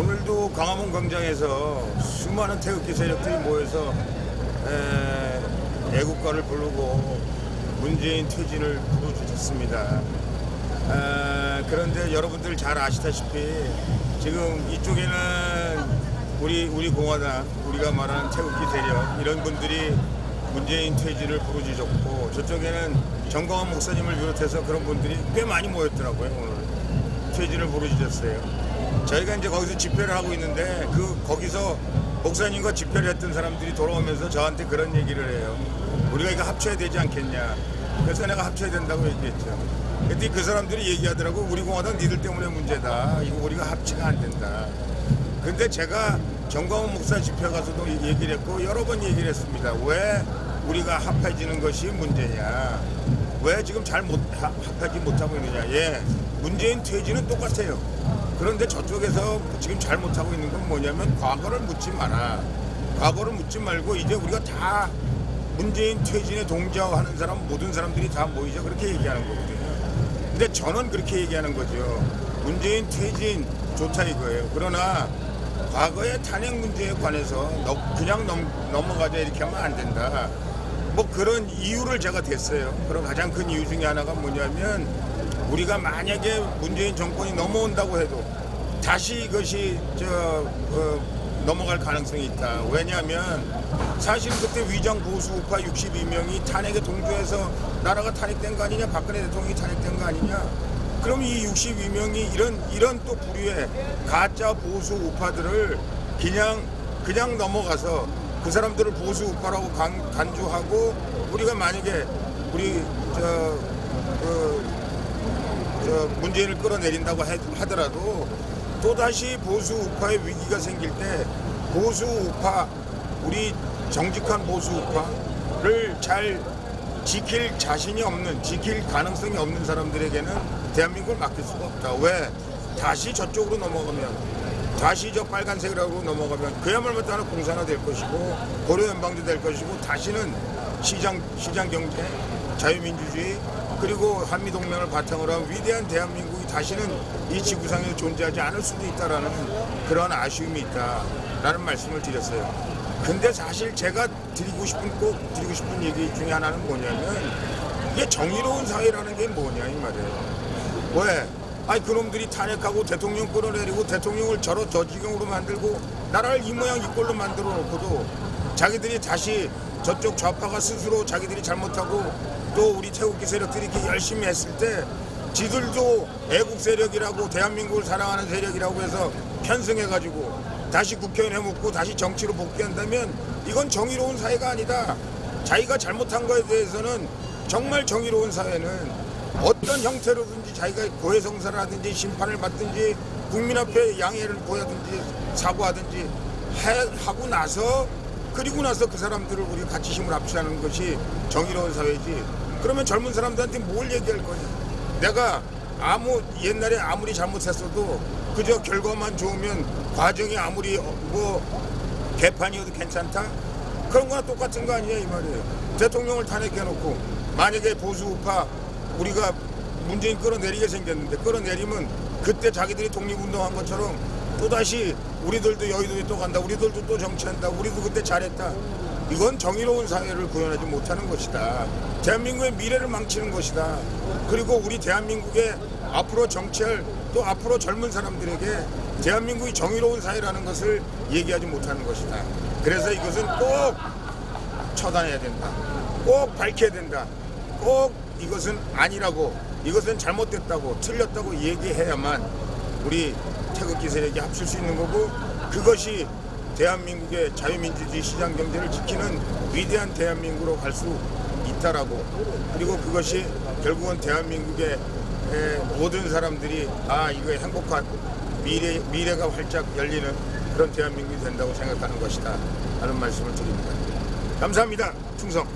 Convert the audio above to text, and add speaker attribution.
Speaker 1: 오늘도 광화문 광장에서 수많은 태극기 세력들이 모여서 에, 애국가를 부르고 문재인 퇴진을 부르주셨습니다. 아, 그런데 여러분들 잘 아시다시피 지금 이쪽에는 우리 우리 공화당 우리가 말하는 태극기 세력 이런 분들이 문재인 퇴진을 부르주셨고 저쪽에는 정광훈 목사님을 비롯해서 그런 분들이 꽤 많이 모였더라고요 오늘 퇴진을 부르주셨어요. 저희가 이제 거기서 집회를 하고 있는데 그 거기서 목사님과 집회를 했던 사람들이 돌아오면서 저한테 그런 얘기를 해요. 우리가 이거 합쳐야 되지 않겠냐. 그래서 내가 합쳐야 된다고 얘기했죠. 근데 그 사람들이 얘기하더라고 우리 공화당 니들 때문에 문제다. 이거 우리가 합치가 안 된다. 근데 제가 정광훈 목사 집회 가서도 얘기를 했고 여러 번 얘기를 했습니다. 왜 우리가 합해지는 것이 문제냐? 왜 지금 잘 못, 합하지 못하고 있느냐? 예, 문재인 퇴진은 똑같아요. 그런데 저쪽에서 지금 잘 못하고 있는 건 뭐냐면 과거를 묻지 마라. 과거를 묻지 말고 이제 우리가 다 문재인 퇴진에 동조하는 사람 모든 사람들이 다 모이자 그렇게 얘기하는 거거든요. 근데 저는 그렇게 얘기하는 거죠. 문재인 퇴진 좋다 이거예요. 그러나 과거의 탄핵 문제에 관해서 너- 그냥 넘, 넘어가자 이렇게 하면 안 된다. 뭐 그런 이유를 제가 댔어요. 그런 가장 큰 이유 중에 하나가 뭐냐면 우리가 만약에 문재인 정권이 넘어온다고 해도 다시 이것이 저 어, 넘어갈 가능성이 있다. 왜냐하면 사실 그때 위장 보수 우파 62명이 탄핵에 동조해서 나라가 탄핵된 거 아니냐, 박근혜 대통령이 탄핵된 거 아니냐. 그럼 이 62명이 이런 이런 또 부류의 가짜 보수 우파들을 그냥 그냥 넘어가서 그 사람들을 보수 우파라고 간, 간주하고 우리가 만약에 우리 저그 저 문재인을 끌어내린다고 해- 하더라도 또다시 보수 우파의 위기가 생길 때 보수 우파 우리 정직한 보수 우파를 잘 지킬 자신이 없는 지킬 가능성이 없는 사람들에게는 대한민국을 맡길 수가 없다. 왜? 다시 저쪽으로 넘어가면 다시 저 빨간색으로 넘어가면 그야말로 따로 공산화 될 것이고 고려 연방도 될 것이고 다시는 시장 시장 경제 자유민주주의 그리고 한미 동맹을 바탕으로 한 위대한 대한민국이 다시는 이 지구상에 존재하지 않을 수도 있다라는 그런 아쉬움이 있다라는 말씀을 드렸어요. 근데 사실 제가 드리고 싶은 꼭 드리고 싶은 얘기 중에 하나는 뭐냐면 이게 정의로운 사회라는 게 뭐냐 이 말이에요. 왜? 아니 그놈들이 탄핵하고 대통령 끌어내리고 대통령을 저러 저 지경으로 만들고 나라를 이 모양 이 꼴로 만들어 놓고도 자기들이 다시 저쪽 좌파가 스스로 자기들이 잘못하고 또 우리 태극기 세력들이 이렇게 열심히 했을 때 지들도 애국 세력이라고 대한민국을 사랑하는 세력이라고 해서 편승해가지고 다시 국회의원 해먹고 다시 정치로 복귀한다면 이건 정의로운 사회가 아니다. 자기가 잘못한 거에 대해서는 정말 정의로운 사회는 어떤 형태로든지 자기가 고해성사를 하든지 심판을 받든지 국민 앞에 양해를 보여든지 사과하든지 해- 하고 나서 그리고 나서 그 사람들을 우리 같이 힘을 합치하는 것이 정의로운 사회지 그러면 젊은 사람들한테 뭘 얘기할 거냐 내가 아무 옛날에 아무리 잘못했어도 그저 결과만 좋으면 과정이 아무리 어, 뭐 개판이어도 괜찮다? 그런 거나 똑같은 거 아니냐 이 말이에요. 대통령을 탄핵해놓고 만약에 보수 우파 우리가 문재인 끌어내리게 생겼는데 끌어내리면 그때 자기들이 독립운동한 것처럼 또다시 우리들도 여의도에 또 간다. 우리들도 또 정치한다. 우리도 그때 잘했다. 이건 정의로운 사회를 구현하지 못하는 것이다. 대한민국의 미래를 망치는 것이다. 그리고 우리 대한민국의 앞으로 정치할 또 앞으로 젊은 사람들에게 대한민국이 정의로운 사회라는 것을 얘기하지 못하는 것이다. 그래서 이것은 꼭 처단해야 된다. 꼭 밝혀야 된다. 꼭 이것은 아니라고, 이것은 잘못됐다고, 틀렸다고 얘기해야만 우리 태극기 세력이 합칠 수 있는 거고 그것이 대한민국의 자유민주주의 시장 경제를 지키는 위대한 대한민국으로 갈 수 있다라고 그리고 그것이 결국은 대한민국의 에, 모든 사람들이 아 이거 행복한 미래 미래가 활짝 열리는 그런 대한민국이 된다고 생각하는 것이다 하는 말씀을 드립니다. 감사합니다. 충성.